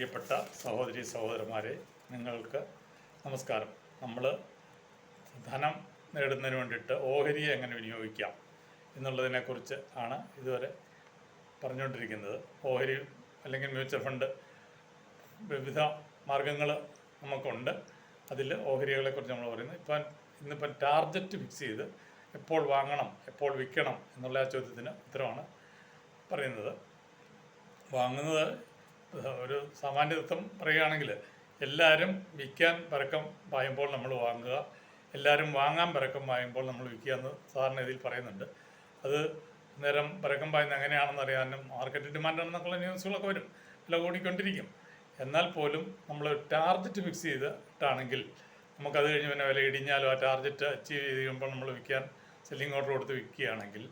പ്രിയപ്പെട്ട സഹോദരി സഹോദരന്മാരെ നിങ്ങൾക്ക് നമസ്കാരം. നമ്മൾ ധനം നേടുന്നതിന് വേണ്ടിയിട്ട് ഓഹരിയെ എങ്ങനെ വിനിയോഗിക്കാം എന്നുള്ളതിനെക്കുറിച്ച് ആണ് ഇതുവരെ പറഞ്ഞുകൊണ്ടിരിക്കുന്നത്. ഓഹരി അല്ലെങ്കിൽ മ്യൂച്വൽ ഫണ്ട് വിവിധ മാർഗങ്ങൾ നമുക്കുണ്ട്. അതിൽ ഓഹരികളെക്കുറിച്ച് നമ്മൾ പറയുന്നത് ഇപ്പം ഇന്നിപ്പം ടാർഗറ്റ് ഫിക്സ് ചെയ്ത് എപ്പോൾ വാങ്ങണം എപ്പോൾ വിൽക്കണം എന്നുള്ള ആ ചോദ്യത്തിന് ഉത്തരമാണ് പറയുന്നത്. വാങ്ങുന്നത് ഒരു സാമാന്യത്വം പറയുകയാണെങ്കിൽ എല്ലാവരും വിൽക്കാൻ പരക്കം പായുമ്പോൾ നമ്മൾ വാങ്ങുക എല്ലാവരും വാങ്ങാൻ പരക്കം പായുമ്പോൾ നമ്മൾ വിൽക്കുക എന്ന് സാധാരണ ഇതിൽ പറയുന്നുണ്ട്. അത് നേരം പരക്കം പായുന്നത് എങ്ങനെയാണെന്ന് അറിയാനും മാർക്കറ്റ് ഡിമാൻഡ് ആണെന്നൊക്കെയുള്ള ന്യൂസുകളൊക്കെ വരും വില കൂടിക്കൊണ്ടിരിക്കും. എന്നാൽ പോലും നമ്മൾ ടാർജറ്റ് ഫിക്സ് ചെയ്തിട്ടാണെങ്കിൽ നമുക്കത് കഴിഞ്ഞ് പിന്നെ വില ഇടിഞ്ഞാലും ആ ടാർജറ്റ് അച്ചീവ് ചെയ്ത് കഴിയുമ്പോൾ നമ്മൾ വിൽക്കാൻ സെല്ലിംഗ് ഓർഡർ കൊടുത്ത് വിൽക്കുകയാണെങ്കിൽ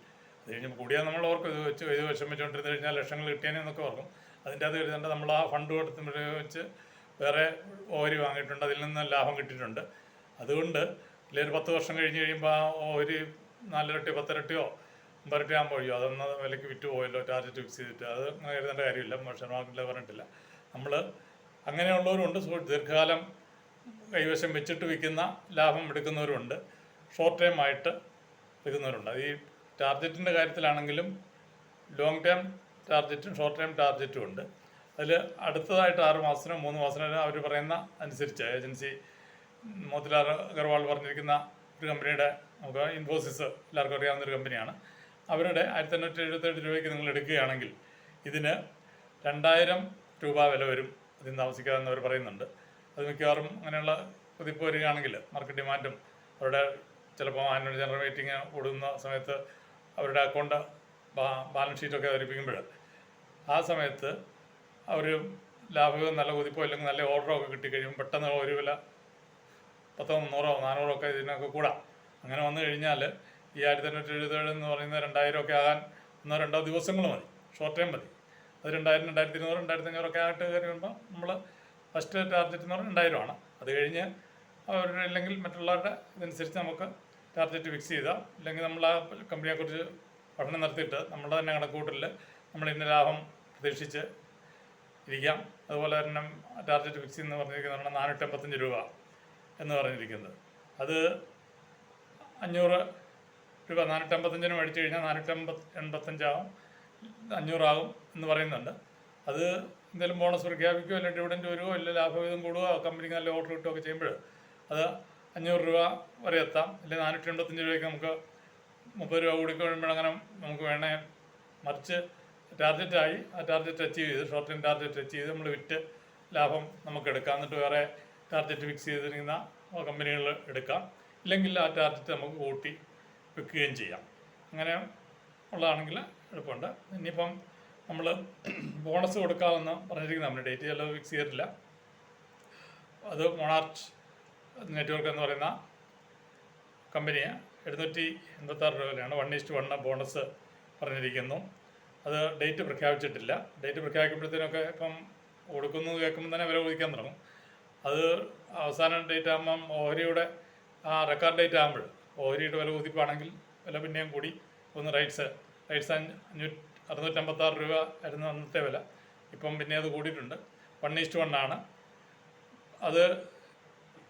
അത് കഴിഞ്ഞ് കൂടിയാൽ നമ്മൾ ഓർക്കും ഇത് വെച്ച് ഇത് വിഷമിച്ചുകൊണ്ടിരുന്ന് കഴിഞ്ഞാൽ ലക്ഷങ്ങൾ കിട്ടിയാനെന്നൊക്കെ ഓർക്കും. അതിന്റെ അത് എഴുതേണ്ട നമ്മൾ ആ ഫണ്ട് കൊടുത്ത് വെച്ച് വേറെ ഓഹരി വാങ്ങിയിട്ടുണ്ട്. അതിൽ നിന്ന് ലാഭം കിട്ടിയിട്ടുണ്ട്. അതുകൊണ്ട് ഇല്ല ഒരു പത്ത് വർഷം കഴിഞ്ഞ് കഴിയുമ്പോൾ ആ ഓഹരി നാലിരട്ടിയോ പത്തിരട്ടിയോ അമ്പരട്ടി ആകുമ്പോൾ ഒഴിയോ അതൊന്ന് വിലയ്ക്ക് വിറ്റ് പോയല്ലോ ടാർഗറ്റ് ഫിക്സ് ചെയ്തിട്ട്. അത് അങ്ങനെ എഴുതേണ്ട കാര്യമില്ല. മോഷൻ വാങ്ങില്ല പറഞ്ഞിട്ടില്ല. നമ്മൾ അങ്ങനെയുള്ളവരുണ്ട്. ദീർഘകാലം കൈവശം വെച്ചിട്ട് വിൽക്കുന്ന ലാഭം എടുക്കുന്നവരുണ്ട്. ഷോർട്ട് ടൈം ആയിട്ട് എടുക്കുന്നവരുണ്ട് അത് ഈ ടാർജറ്റിന്റെ കാര്യത്തിലാണെങ്കിലും ലോങ് ടേം ടാർഗറ്റും ഷോർട്ട് ടൈം ടാർഗറ്റും ഉണ്ട്. അതിൽ അടുത്തതായിട്ട് ആറ് മാസത്തിനോ മൂന്ന് മാസത്തിനോ അവർ പറയുന്ന അനുസരിച്ച് ഏജൻസി മോത്തിലാൽ അഗർവാൾ പറഞ്ഞിരിക്കുന്ന ഒരു കമ്പനിയുടെ നമുക്ക് ഇൻഫോസിസ് എല്ലാവർക്കും അറിയാവുന്ന ഒരു കമ്പനിയാണ്. അവരുടെ ആയിരത്തി എണ്ണൂറ്റി എഴുപത്തേഴ് രൂപയ്ക്ക് നിങ്ങൾ എടുക്കുകയാണെങ്കിൽ ഇതിന് രണ്ടായിരം രൂപ വില വരും അതിന് താമസിക്കാതെന്ന് അവർ പറയുന്നുണ്ട്. അത് മിക്കവാറും അങ്ങനെയുള്ള കുതിപ്പ് വരികയാണെങ്കിൽ മാർക്കറ്റ് ഡിമാൻഡും അവരുടെ ചിലപ്പോൾ ആനുവൽ ജനറൽ മീറ്റിംഗ് കൂടുന്ന സമയത്ത് അവരുടെ അക്കൗണ്ട് ബാലൻസ് ഷീറ്റൊക്കെ അവതരിപ്പിക്കുമ്പോൾ ആ സമയത്ത് അവർ ലാഭവും നല്ല കുതിപ്പോ അല്ലെങ്കിൽ നല്ല ഓർഡറോ ഒക്കെ കിട്ടിക്കഴിയുമ്പോൾ പെട്ടെന്ന് ഒരു വില പത്തോ മുന്നൂറോ നാനൂറോ ഒക്കെ ഇതിനൊക്കെ കൂടാം. അങ്ങനെ വന്നു കഴിഞ്ഞാൽ ഈ ആയിരത്തി എണ്ണൂറ്റി എഴുപത്തേഴ് എന്ന് പറയുന്ന രണ്ടായിരം ഒക്കെ ആകാൻ ഒന്നോ രണ്ടോ ദിവസങ്ങൾ മതി. ഷോർട്ട് ടൈം മതി. അത് രണ്ടായിരം രണ്ടായിരത്തി ഇരുന്നൂറ് രണ്ടായിരത്തി അഞ്ഞൂറൊക്കെ ആയിട്ട് കഴിയുമ്പോൾ നമ്മൾ ഫസ്റ്റ് ടാർഗറ്റ് എന്ന് പറഞ്ഞാൽ രണ്ടായിരമാണ് അത് കഴിഞ്ഞ് അവരുടെ അല്ലെങ്കിൽ മറ്റുള്ളവരുടെ ഇതനുസരിച്ച് നമുക്ക് ടാർഗറ്റ് ഫിക്സ് ചെയ്താൽ അല്ലെങ്കിൽ നമ്മൾ ആ കമ്പനിയെക്കുറിച്ച് പഠനം നടത്തിയിട്ട് നമ്മുടെ തന്നെ കണക്കൂട്ടലിൽ നമ്മൾ ഇന്ന ലാഭം പ്രതീക്ഷിച്ച് ഇരിക്കാം. അതുപോലെ തന്നെ ടാർഗറ്റ് ഫിക്സ് എന്ന് പറഞ്ഞിരിക്കുന്നത് നാനൂറ്റമ്പത്തഞ്ച് രൂപ എന്ന് പറഞ്ഞിരിക്കുന്നത്. അത് അഞ്ഞൂറ് രൂപ നാനൂറ്റമ്പത്തഞ്ചിന് മേടിച്ചു കഴിഞ്ഞാൽ നാനൂറ്റമ്പത് എൺപത്തഞ്ചാവും അഞ്ഞൂറാകും എന്ന് പറയുന്നുണ്ട്. അത് എന്തെങ്കിലും ബോണസ് പ്രഖ്യാപിക്കുകയോ അല്ലെങ്കിൽ ഡിവിഡന്റ് വരുമോ ഇല്ല ലാഭവിധം കൂടുകയോ കമ്പനിക്ക് നല്ല ഓർഡർ കിട്ടുകയൊക്കെ ചെയ്യുമ്പോൾ അത് അഞ്ഞൂറ് രൂപ വരെ എത്താം. അല്ലെങ്കിൽ നാനൂറ്റി എൺപത്തഞ്ച് രൂപയ്ക്ക് നമുക്ക് മുപ്പത് രൂപ കൂടി കഴിയുമ്പോൾ അങ്ങനെ നമുക്ക് വേണേ മറിച്ച് ടാർഗറ്റായി ആ ടാർഗറ്റ് അച്ചീവ് ചെയ്ത് ഷോർട്ട് ടൈം ടാർഗറ്റ് അച്ചീവ് ചെയ്ത് നമ്മൾ വിറ്റ് ലാഭം നമുക്ക് എടുക്കാം. എന്നിട്ട് വേറെ ടാർഗറ്റ് ഫിക്സ് ചെയ്തിരിക്കുന്ന കമ്പനികൾ എടുക്കാം. ഇല്ലെങ്കിൽ ആ ടാർഗറ്റ് നമുക്ക് കൂട്ടി വെക്കുകയും ചെയ്യാം. അങ്ങനെ ഉള്ളതാണെങ്കിൽ എളുപ്പമുണ്ട്. ഇനിയിപ്പം നമ്മൾ ബോണസ് കൊടുക്കാമെന്ന് പറഞ്ഞിരിക്കുന്ന നമ്മുടെ ഡേറ്റ് ചിലവ് ഫിക്സ് ചെയ്തിട്ടില്ല. അത് മൊണാർച്ച് നെറ്റ്വർക്ക് എന്ന് പറയുന്ന കമ്പനിയെ എഴുന്നൂറ്റി എൺപത്താറ് രൂപ വിലയാണ്. വൺ ഈസ്റ്റ് വണ്ണ് ബോണസ് പറഞ്ഞിരിക്കുന്നു. അത് ഡേറ്റ് പ്രഖ്യാപിച്ചിട്ടില്ല. ഡേറ്റ് പ്രഖ്യാപിക്കുമ്പോഴത്തേനൊക്കെ ഇപ്പം കൊടുക്കുന്നു കേൾക്കുമ്പോൾ തന്നെ വില കുതിക്കാൻ തുടങ്ങും. അത് അവസാന ഡേറ്റ് ആകുമ്പം ഓഹരിയുടെ ആ റെക്കോർഡ് ഡേറ്റ് ആകുമ്പോൾ ഓഹരിയുടെ വില കുതിപ്പാണെങ്കിൽ വില പിന്നെയും കൂടി ഒന്ന് റൈറ്റ്സ് റൈറ്റ്സ് അഞ്ഞൂറ്റി അറുന്നൂറ്റമ്പത്താറ് രൂപ ആയിരുന്നു അന്നത്തെ വില. ഇപ്പം പിന്നെ അത് കൂടിയിട്ടുണ്ട്. വൺ ഈസ്റ്റ് വൺ ആണ്. അത്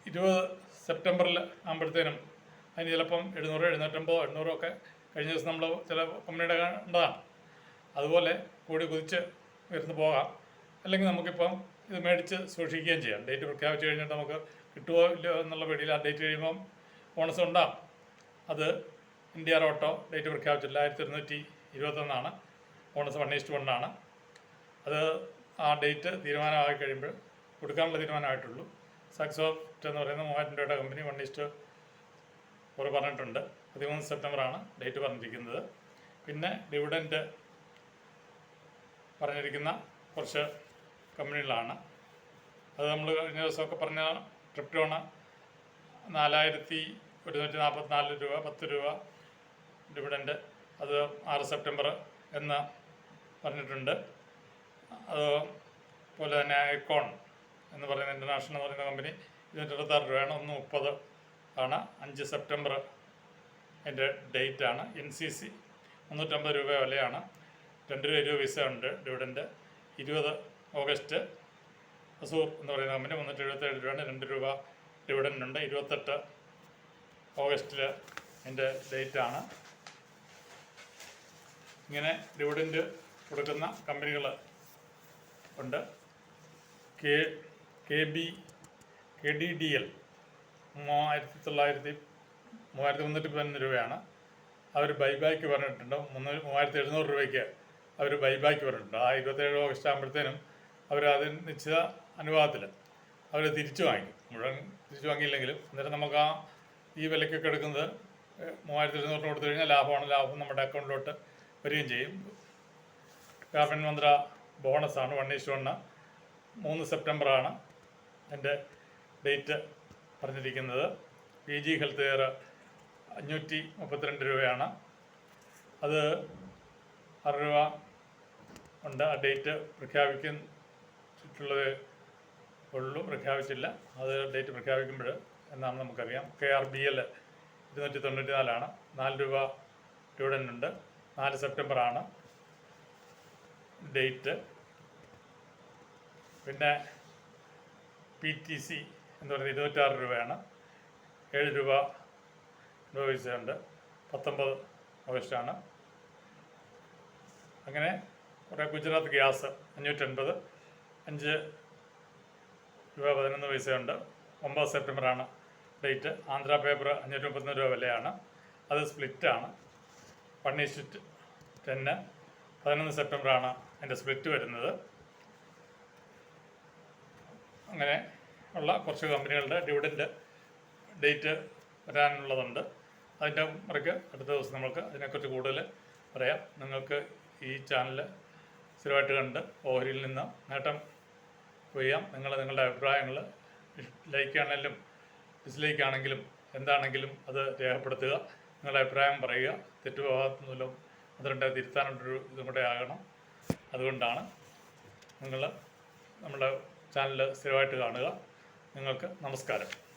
ഇരുപത് സെപ്റ്റംബറിൽ ആകുമ്പോഴത്തേനും അതിന് ചിലപ്പം എഴുന്നൂറ് എഴുന്നൂറ്റമ്പതോ എണ്ണൂറോ ഒക്കെ കഴിഞ്ഞ ദിവസം നമ്മൾ ചില കമ്പനിയുടെ കണ്ടതാണ്. അതുപോലെ കൂടി കുതിച്ച് ഉയർന്നു പോകാം. അല്ലെങ്കിൽ നമുക്കിപ്പം ഇത് മേടിച്ച് സൂക്ഷിക്കുകയും ചെയ്യാം. ഡേറ്റ് പ്രഖ്യാപിച്ച് കഴിഞ്ഞിട്ട് നമുക്ക് കിട്ടുമോ ഇല്ലയോ എന്നുള്ള പേടിയിൽ ആ ഡേറ്റ് കഴിയുമ്പം ബോണസ് ഉണ്ടാകും അത് ഇന്ത്യ ഓട്ടോ ഡേറ്റ് പ്രഖ്യാപിച്ചില്ല ആയിരത്തി ഇരുന്നൂറ്റി ഇരുപത്തൊന്നാണ് ബോണസ് വൺ ഈസ്റ്റ് വണ്ണാണ് അത് ആ ഡേറ്റ് തീരുമാനമായി കഴിയുമ്പോൾ കൊടുക്കാനുള്ള തീരുമാനമായിട്ടുള്ളൂ. സക്സോഫ്റ്റ് എന്ന് പറയുന്ന മൂവായിരം രൂപയുടെ കമ്പനി വൺ ഈസ്റ്റ് ഫോർ പറഞ്ഞിട്ടുണ്ട്. പതിമൂന്ന് സെപ്റ്റംബറാണ് ഡേറ്റ് പറഞ്ഞിരിക്കുന്നത്. പിന്നെ ഡിവിഡന്റ് പറഞ്ഞിരിക്കുന്ന കുറച്ച് കമ്പനികളാണ്. അത് നമ്മൾ കഴിഞ്ഞ ദിവസമൊക്കെ പറഞ്ഞ ക്രിപ്റ്റോണ് നാലായിരത്തി ഒരുന്നൂറ്റി നാൽപ്പത്തിനാല് രൂപ പത്ത് രൂപ ഡിവിഡന്റ് അത് ആറ് സെപ്റ്റംബർ എന്ന് പറഞ്ഞിട്ടുണ്ട്. അതുപോലെ തന്നെ ഐക്കോൺ എന്ന് പറയുന്ന ഇന്റർനാഷണൽ എന്ന് പറയുന്ന കമ്പനി ഇരുന്നൂറ്റി ഇരുപത്താറ് രൂപയാണ്. ഒന്ന് മുപ്പത് ആണ്. അഞ്ച് സെപ്റ്റംബർ എന്റെ ഡേറ്റാണ്. എൻ സി സി മുന്നൂറ്റമ്പത് രൂപ വിലയാണ്. രണ്ട് രൂപ പൈസ ഉണ്ട് ഡിവിഡന്റ് ഇരുപത് ഓഗസ്റ്റ് അസൂർ എന്ന് പറയുന്ന കമ്പനി മുന്നൂറ്റി എഴുപത്തേഴ് രൂപയാണ്. രണ്ട് രൂപ ഡിവിഡന്റുണ്ട് ഇരുപത്തെട്ട് ഓഗസ്റ്റിൽ എന്റെ ഡേറ്റാണ്. ഇങ്ങനെ ഡിവിഡന്റ് കൊടുക്കുന്ന കമ്പനികൾ ഉണ്ട്. K K B K D D L മൂവായിരത്തി തൊള്ളായിരത്തി മൂവായിരത്തി മുന്നൂറ്റി പതിനൊന്ന് രൂപയാണ്. അവർ ബൈബാക്ക് പറഞ്ഞിട്ടുണ്ട്. മുന്നൂറ് മൂവായിരത്തി എഴുന്നൂറ് രൂപയ്ക്ക് അവർ ബൈബാക്ക് പറഞ്ഞിട്ടുണ്ട് ആ ഇരുപത്തേഴ് ഓഗസ്റ്റ് ആകുമ്പോഴത്തേനും അവർ അത് നിശ്ചിത അനുപാതത്തിൽ അവർ തിരിച്ചു വാങ്ങി മുഴുവൻ തിരിച്ചു വാങ്ങിയില്ലെങ്കിലും. അന്നേരം നമുക്ക് ആ ഈ വിലക്കൊക്കെ എടുക്കുന്നത് മൂവായിരത്തി എഴുന്നൂറ് കൊടുത്തു കഴിഞ്ഞാൽ ലാഭമാണ്. ലാഭം നമ്മുടെ അക്കൗണ്ടിലോട്ട് വരികയും ചെയ്യും. കാർബൺ മന്ത്ര ബോണസാണ്. വൺ ഈസ് വണ്ണ് മൂന്ന് സെപ്റ്റംബറാണ് എന്റെ ഡേറ്റ് പറഞ്ഞിരിക്കുന്നത്. പി ജി ഹെൽത്ത് കെയർ അഞ്ഞൂറ്റി മുപ്പത്തിരണ്ട് രൂപയാണ്. അത് ആറ് രൂപ ഉണ്ട്. ആ ഡേറ്റ് പ്രഖ്യാപിച്ചിട്ടുള്ളത് ഉള്ളൂ. പ്രഖ്യാപിച്ചില്ല. അത് ഡേറ്റ് പ്രഖ്യാപിക്കുമ്പോൾ എന്നാണെന്ന് നമുക്കറിയാം. കെ ആർ ബി എൽ ഇരുന്നൂറ്റി തൊണ്ണൂറ്റി നാലാണ് നാല് രൂപ ഡിവിഡന്റ് ഉണ്ട്. നാല് സെപ്റ്റംബറാണ് ഡേറ്റ്. പിന്നെ പി ടി സി എന്ന് പറയുന്നത് ഇരുന്നൂറ്റാറ് രൂപയാണ്. ഏഴ് രൂപ രൂപ ഉണ്ട് പത്തൊമ്പത് ഓഗസ്റ്റാണ്. അങ്ങനെ കുറേ ഗുജറാത്ത് ഗ്യാസ് അഞ്ഞൂറ്റൻപത് അഞ്ച് രൂപ പതിനൊന്ന് പൈസയുണ്ട്. ഒമ്പത് സെപ്റ്റംബറാണ് ഡേറ്റ്. ആന്ധ്ര പേപ്പർ അഞ്ഞൂറ്റി മുപ്പത്തൊന്ന് രൂപ വിലയാണ്. അത് സ്പ്ലിറ്റാണ്. വൺ ഈസ്റ്റ് ടെന്ന് പതിനൊന്ന് സെപ്റ്റംബറാണ് അതിന്റെ സ്പ്ലിറ്റ് വരുന്നത്. അങ്ങനെ ഉള്ള കുറച്ച് കമ്പനികളുടെ ഡിവിഡന്റ് ഡേറ്റ് വരാനുള്ളതുണ്ട്. അതിന്റെ മുറയ്ക്ക് അടുത്ത ദിവസം നമുക്ക് അതിനെക്കുറിച്ച് കൂടുതൽ പറയാം. നിങ്ങൾക്ക് ഈ ചാനൽ സ്ഥിരമായിട്ട് കണ്ട് ഓഹരിയിൽ നിന്ന് നേട്ടം കൊയ്യാം. നിങ്ങൾ നിങ്ങളുടെ അഭിപ്രായങ്ങൾ ലൈക്ക് ആണെങ്കിലും ഡിസ്ലൈക്ക് ആണെങ്കിലും എന്താണെങ്കിലും അത് രേഖപ്പെടുത്തുക. നിങ്ങളുടെ അഭിപ്രായം പറയുക. തെറ്റുപോകാത്തൊന്നുമില്ല അതുകൊണ്ട് തിരുത്താനുള്ളൊരു ഇതും കൂടെ ആകണം. അതുകൊണ്ടാണ് നിങ്ങൾ നമ്മുടെ ചാനൽ സ്ഥിരമായിട്ട് കാണുക. നിങ്ങൾക്ക് നമസ്കാരം.